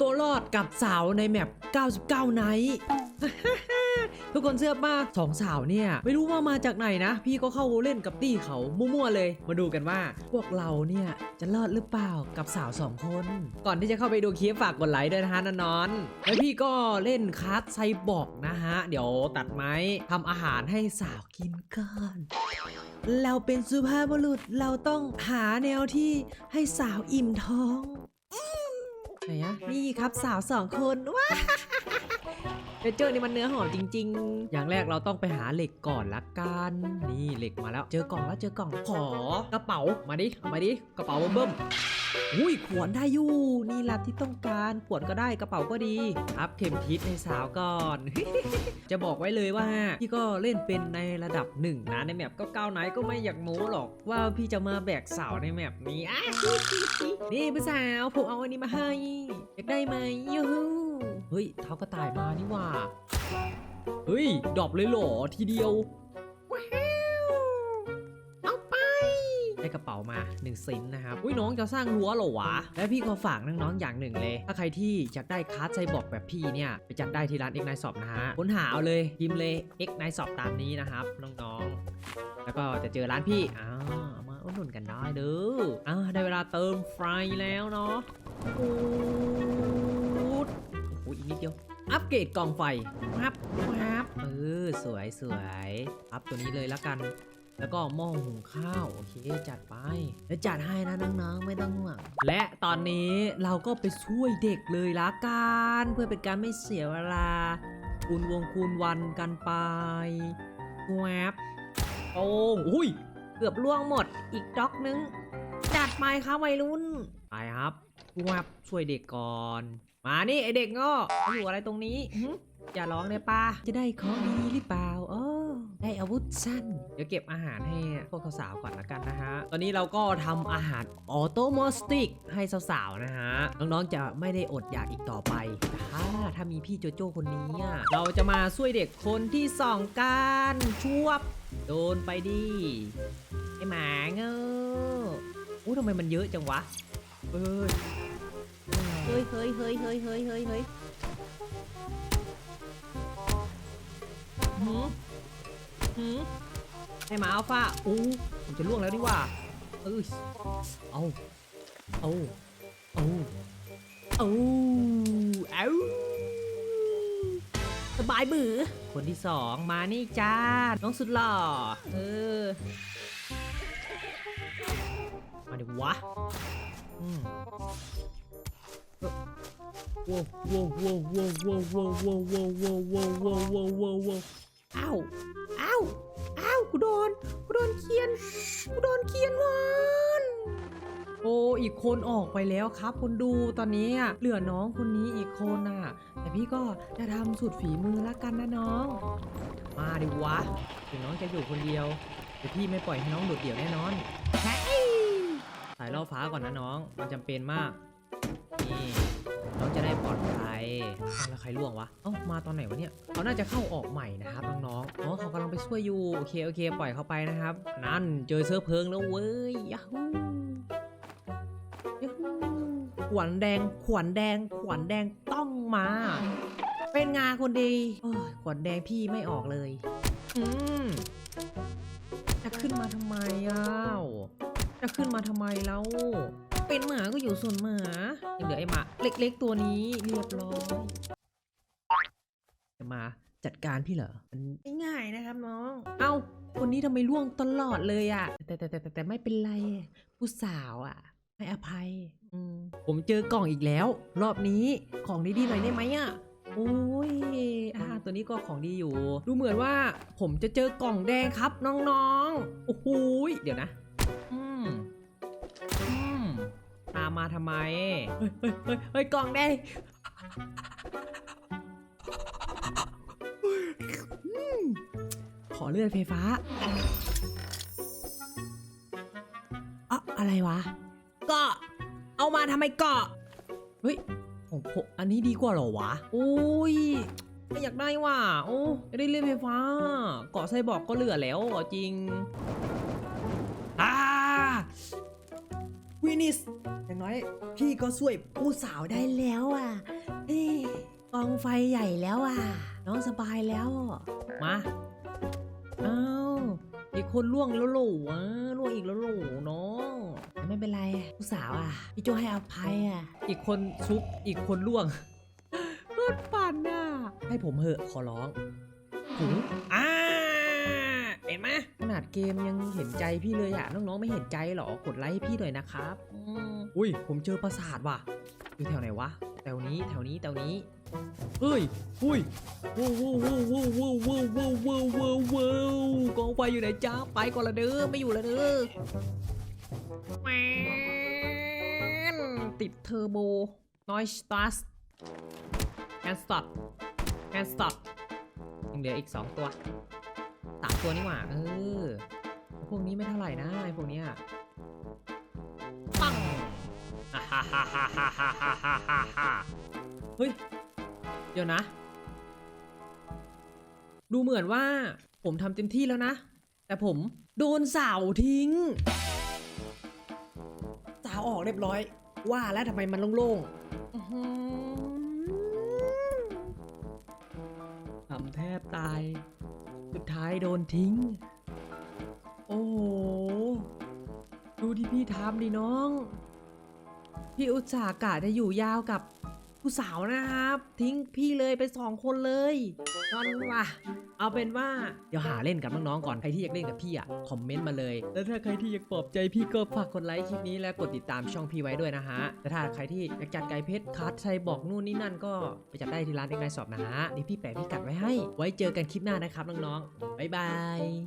ตัวรอดกับสาวในแมป 99 ไนท์ทุกคนเชื่อป่ะสองสาวเนี่ย ไม่รู้ว่ามาจากไหนนะ พี่ก็เข้าเล่นกับตี้เขามั่วๆเลย มาดูกันว่า พวกเราเนี่ย จะรอดหรือเปล่ากับสาวสองคน ก่อนที่จะเข้าไปดูคลิปฝากกดไลค์ด้วยนะฮะนอนๆแล้วพี่ก็เล่นคาร์ดไซบอร์กนะฮะ เดี๋ยวตัดไม้ทำอาหารให้สาวกินก่อนเราเป็นสุภาพบุรุษเราต้องหาแนวที่ให้สาวอิ่มท้อง ไหนอะนี่ครับสาวสองคนว้าเดเจอร์นี่มันเนื้อหอมจริง ๆ อย่างแรกเราต้องไปหาเหล็กก่อนละกัน นี่เหล็กมาแล้ว เจอกล่องแล้วเจอกล่อง ขอกระเป๋า มาดิเอามาดิ กระเป๋าเบิ่มๆ อุ้ยขวดได้อยู่นี่แหละที่ต้องการขวดก็ได้กระเป๋าก็ดีอัพเข็มทิศให้สาวก่อน จะบอกไว้เลยว่าพี่ก็เล่นเป็นในระดับหนึ่งนะในแมปก็ก้าวไหนก็ไม่อยากโม้หรอก ว่าพี่จะมาแบกสาวในแมปนี้อะนี่พี่สาวผมเอาอันนี้มาให้อยากได้ไหมยูฮูเฮ้ยเท้ากระต่ายมานี่ว่าเฮ้ยดรอปเลยเหรอทีเดียว กระเป๋ามา1ซินนะครับ อุ้ยน้องจะสร้างรั้วเหรอวะ และพี่ขอฝากน้องๆอย่างหนึ่งเลย ถ้าใครที่อยากได้คาร์ดไซบอร์กแบบพี่เนี่ย ไปจัดได้ที่ร้าน X 9 s o p นะฮะ ค้นหาเอาเลยพิมพ์เลย X 9 s o p ตามนี้นะครับน้องๆ แล้วก็จะเจอร้านพี่ อ้าวมาอุดหนุนกันได้เด้ออ่าได้เวลาเติมไฟแล้วเนาะปูดโอ้โหอีกนิดเดียวอัปเกรดกล่องไฟวับวับเออสวยสวยอัพตัวนี้เลยละกัน แล้วก็หม้อหุงข้าว โอเค จัดไปแล้วจัดให้นะน้องๆไม่ต้องห่วงและตอนนี้เราก็ไปช่วยเด็กเลยละกันเพื่อเป็นการไม่เสียเวลาคูณวงคูณวันกันไปแวบโอ้อุ้ยเกือบล่วงหมดอีกด็อกนึง จัดไปครับวัยรุ่นไปครับแวบช่วยเด็กก่อน มานี่ไอเด็กง้ออยู่อะไรตรงนี้อย่าร้องเลยป้าจะได้ของดีหรือเปล่าโอ้ได้อาวุธสั้น เดี๋ยวเก็บอาหารให้พวกสาวๆก่อนละกันนะฮะ ตอนนี้เราก็ทำอาหารออโตโมสติกให้สาวๆนะฮะ น้องๆจะไม่ได้อดอยากอีกต่อไปถ้าถ้ามีพี่โจโจ้คนนี้เราจะมาช่วยเด็กคนที่สองกันชวบ โดนไปดิไอหมาเงออู้ทำไมมันเยอะจังวะเอ้ยเฮ้ยเฮ้ยเฮ้ยเฮ้ยเฮ้ยเฮ้ยเฮ้ยหืมหืม ไอหมาอัลฟาอู้ผมจะล่วงแล้วนี่ว่าเอ้ยเอาเอาเอาเอาเอาสบายบือคนที่สองมานี่จ้า น้องสุดหล่อ เออ มาดิวะอืมว้าวว้าวว้าวว้าวว้าวว้าวว้าวว้าวว้าวว้าวว้าวว้าวว้าวว้าวอ้าวอ้าวอ้าว กูโดนกูโดนเคียนกูโดนเคียนวันโอ้อีกคนออกไปแล้วครับคุณดูตอนนี้อะเหลือน้องคนนี้อีกคนน่ะ แต่พี่ก็จะทำสุดฝีมือละกันนะน้อง มาดิวะถึงน้องจะอยู่คนเดียวแต่พี่ไม่ปล่อยให้น้องโดดเดี่ยวแน่นอนสายล่อฟ้าก่อนนะน้อง มันจำเป็นมากนี่น้องจะได้ปลอดภัย อ้าแล้วใครล่วงวะ เอ้ามาตอนไหนวะเนี่ยเขาน่าจะเข้าออกใหม่นะครับน้องๆอ๋อเขากำลังไปช่วยอยู่ โอเคโอเค ปล่อยเขาไปนะครับ นั่นเจอเชื้อเพลิงแล้วเว้ยยาฮูยาฮูขวัญแดง ขวัญแดง ขวัญแดงต้องมา เป็นงานคนดีขวัญแดงพี่ไม่ออกเลย อืมจะขึ้นมาทำไมอ้าวจะขึ้นมาทำไมแล้ว เป็นหมาก็อยู่ส่วนหมายังเหลือไอ้หมาเล็ก ๆ ตัวนี้เรียบร้อยจะมาจัดการพี่เหรอมันง่ายนะครับน้อง เอ้าคนนี้ทำไมล่วงตลอดเลยอะแต่แต่แต่แต่แต่ไม่เป็นไร ผู้สาวอะให้อภัย อืมผมเจอกล่องอีกแล้ว รอบนี้ของดีๆหน่อยได้ไหมอะโอ้ยอ่าตัวนี้ก็ของดีอยู่ ดูเหมือนว่าผมจะเจอกล่องแดงครับน้องๆ โอ้โหยเดี๋ยวนะอืม มาทำไม เฮ้ยเฮ้ยเฮ้ยเฮ้ยกล่องแดงอืมขอเลือนไฟฟ้าอะอะไรวะเกาะเอามาทำไมเกาะเฮ้ยผมผมอันนี้ดีกว่าเหรอวะโอ้ยไม่อยากได้ว่ะโอ้ไม่ได้เลือนไฟฟ้า เกาะไซบอร์กก็เหลือแล้วอะจริง วินิส อย่างน้อย พี่ก็ช่วยผู้สาวได้แล้วอะเอ้ยกองไฟใหญ่แล้วอะ น้องสบายแล้ว มาอ้าวอีกคนล่วงแล้วโหลอะล่วงอีกแล้วโหลเนาะไม่เป็นไรผู้สาวอะ พี่โจให้อภัยอะ อีกคนซุปอีกคนล่วงรถปั่นอะ ให้ผมเหอะขอร้องหูอ่าเห็ นไหมขนาดเกมยังเห็นใจพี่เลยอะน้องๆไม่เห็นใจเหรอกดไลค์ให้พี่หน่อยนะครับอืมอุ้ยผมเจอปราสาทว่ะอยู่แถวไหนวะแถวนี้แถวนี้แถวนี้เฮ้ยอุ้ยว้าวว้าวว้าวว้าวว้าวว้าวว้าวว้าวว้าวกองไฟอยู่ไหนจ้าไปก่อนละเด้อไม่อยู่ละเด้อแหวนติดเทอร์โบ noise start and stop and stop ยังเหลืออีก2ตัว สามตัวนี่หว่าเออพวกนี้ไม่เท่าไหร่นะไอพวกเนี้ยปังเฮ้ย เดี๋ยวนะ ดูเหมือนว่าผมทำเต็มที่แล้วนะ แต่ผมโดนสาวทิ้ง สาวออกเรียบร้อย ว่าแล้วทำไมมันโล่งๆทำแทบตาย สุดท้ายโดนทิ้ง โอ้โห ดูที่พี่ทำดิน้อง พี่อุตสาหกะจะอยู่ยาวกับ ผู้สาวนะครับ ทิ้งพี่เลยไปสองคนเลยนอนว่ะเอาเป็นว่าเดี๋ยวหาเล่นกับน้องๆก่อนใครที่อยากเล่นกับพี่อะคอมเมนต์มาเลย แล้วถ้าใครที่อยากปลอบใจพี่ก็ฝากกดไลค์คลิปนี้และกดติดตามช่องพี่ไว้ด้วยนะฮะแต่ถ้าใครที่อยากจัดไก่เพชรคัสไทยบอกนู่นนี่นั่นก็ไปจัดได้ที่ร้านเอ็กไนสอบนะฮะนี่พี่แปะพี่กัดไว้ให้ ไว้เจอกันคลิปหน้านะครับน้องๆบ๊ายบาย